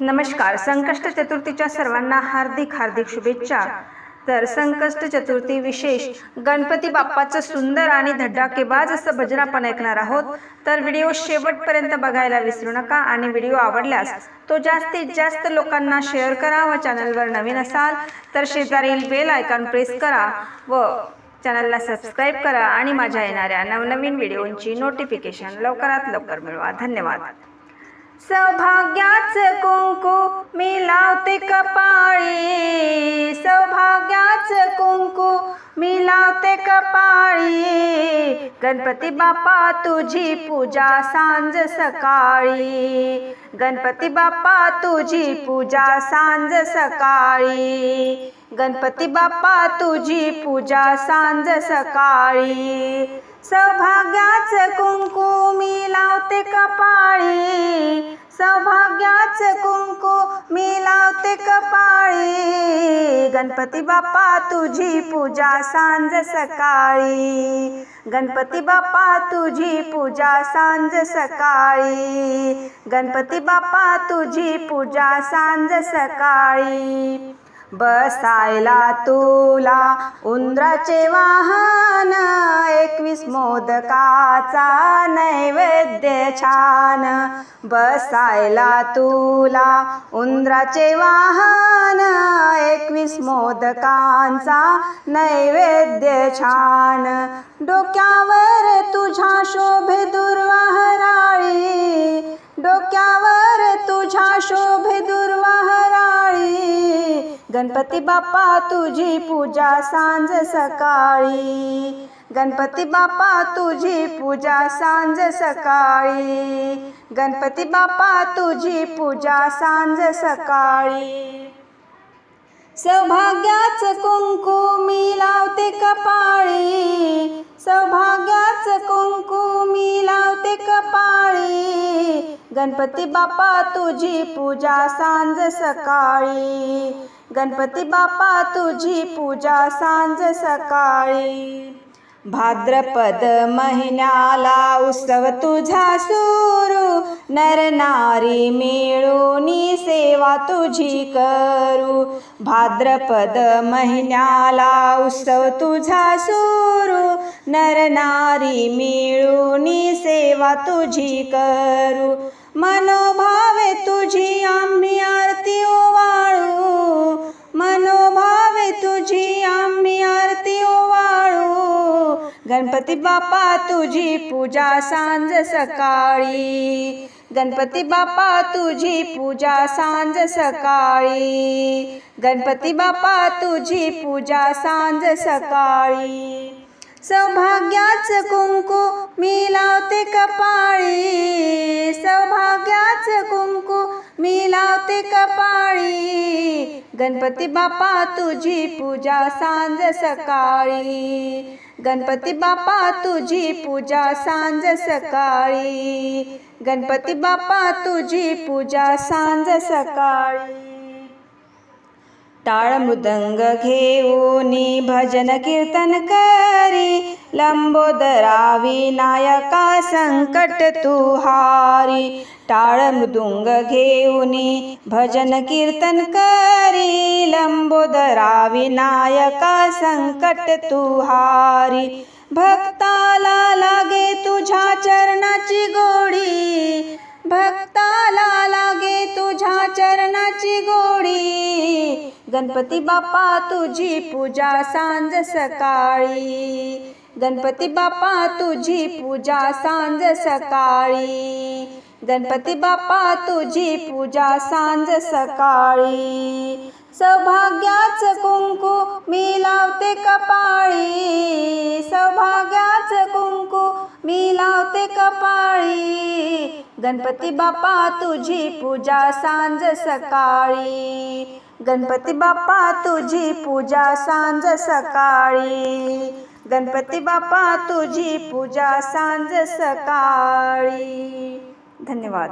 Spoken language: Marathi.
नमस्कार. संकष्ट चतुर्थीच्या सर्वांना हार्दिक हार्दिक शुभेच्छा. तर संकष्ट चतुर्थी विशेष गणपती बाप्पाचं सुंदर आणि धडाकेबाज असं भजन आपण ऐकणार आहोत. तर व्हिडिओ शेवटपर्यंत बघायला विसरू नका आणि व्हिडिओ आवडल्यास तो जास्तीत जास्त लोकांना शेअर करा व चॅनलवर नवीन असाल तर शेजारील बेल आयकॉन प्रेस करा व चॅनलला सबस्क्राईब करा आणि माझ्या येणाऱ्या नवनवीन व्हिडिओंची नोटिफिकेशन लवकरात लवकर मिळवा. धन्यवाद. सौभाग्याच कुंकू मी लावते कपाळी. सौभाग्याच कुंकू मी लावते कपाळी. गणपती बाप्पा तुझी पूजा सांज सकाळी. गणपती बाप्पा तुझी पूजा सांज सकाळी. गणपती बाप्पा तुझी पूजा सांज सकाळी. सौभाग्याच कुंकू मी लावते कपाळी. सौभाग्याच कुंकू मी लावते कपाळी. गणपती बाप्पा तुझी पूजा सांज सकाळी. गणपती बाप्पा तुझी पूजा सांज सकाळी. गणपती बाप्पा तुझी पूजा सांज सकाळी. बसायला तुला उंदराचे वाहन एकवीस मोदकाचा नैवेद्य छान. बसायला तुला उंदराचे वाहन एकवीस मोदकांचा नैवेद्य छान. डोक्यावर तुझ्या शोभे दुर्वाहराळी डोक्यावर तुझ्या शोभे दुर्वाहराळी गणपती बाप्पा तुझी पूजा सांज सकाळी. गणपती बाप्पा तुझी पूजा सांज सकाळी. गणपती बाप्पा तुझी पूजा सांज सकाळी. सौभाग्याच कुंकू मी लावते कपाळी. सौभाग्याच कुंकू मी लावते कपाळी. गणपती बाप्पा तुझी पूजा सांज सकाळी. गणपती बाप्पा तुझी पूजा सांज सकाळी. भाद्रपद महिन्याला उत्सव तुझा सुरू. नर नारी सेवा तुझी करू. भाद्रपद महिन्याला उत्सव तुझा सुरू. नर नारी सेवा तुझी करू. मनोभावे तुझी आम्ही आरती ओवा गणपती बाप्पा तुझी पूजा सांज सकाळी. गणपती बाप्पा तुझी पूजा सांज सकाळी. गणपती बाप्पा तुझी पूजा सांज सकाळी. सौभाग्याच कुंकू मी लावते कपाळी. सौभाग्याच कुंकू मी लावते कपाळी. गणपती बाप्पा तुझी पूजा सांज सकाळी. गणपती बाप्पा तुझी पूजा सांज सकाळी. गणपती बाप्पा तुझी पूजा सांज सकाळी. टाळ मृदंग घेऊन भजन कीर्तन करी। लंबोदरा विनायका संकट तुहारी टाळ मृदुंग घेऊन भजन कीर्तन करी। लंबोदरा विनायका संकट तुहारी भक्ताला लागे तुझ्या चरणाची गोडी। भक्ताला लागे गणपती बाप्पा तुझी पूजा सांज सकाळी. गणपती बाप्पा तुझी पूजा सांज सकाळी. गणपती बाप्पा तुझी पूजा सांज सकाळी. सौभाग्याच कुंकू मी लावते कपाळी. सौभाग्याच कुंकू मी लावते कपाळी. गणपती बाप्पा तुझी पूजा सांज सकाळी. गणपती बाप्पा तुझी पूजा सांज सकाळी. गणपती बाप्पा तुझी पूजा सांज सकाळी. धन्यवाद.